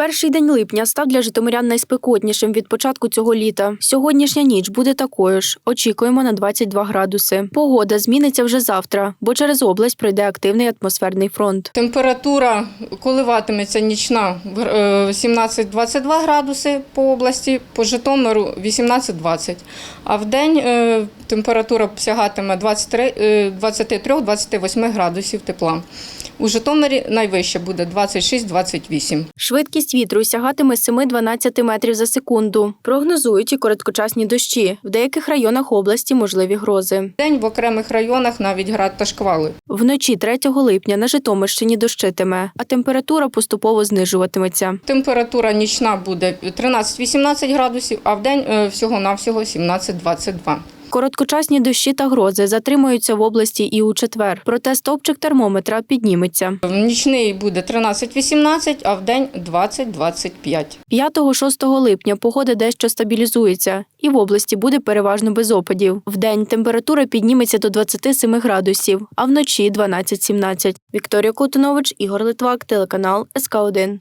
Перший день липня став для житомирян найспекотнішим від початку цього літа. Сьогоднішня ніч буде такою ж. Очікуємо на 22 градуси. Погода зміниться вже завтра, бо через область пройде активний атмосферний фронт. Температура коливатиметься нічна в гр- е, 17-22 градуси по області, по Житомиру 18-20. А в день е, температура сягатиме 23, е, 23-28 градусів тепла. У Житомирі найвище буде 26-28. Швидкість вітру сягатиме 7-12 метрів за секунду. Прогнозують і короткочасні дощі. В деяких районах області можливі грози. День в окремих районах навіть град та шквали. Вночі 3 липня на Житомирщині дощитиме, а температура поступово знижуватиметься. Температура нічна буде 13-18 градусів, а в день е, всього-навсього 17-22. Короткочасні дощі та грози затримуються в області і у четвер. Проте стовпчик термометра підніметься. Нічний буде 13-18, а в день 20-25. 5-6 липня погода дещо стабілізується, і в області буде переважно без опадів. Вдень температура підніметься до 27 градусів, а вночі 12-17. Вікторія Котунович, Ігор Литвак, телеканал СК 1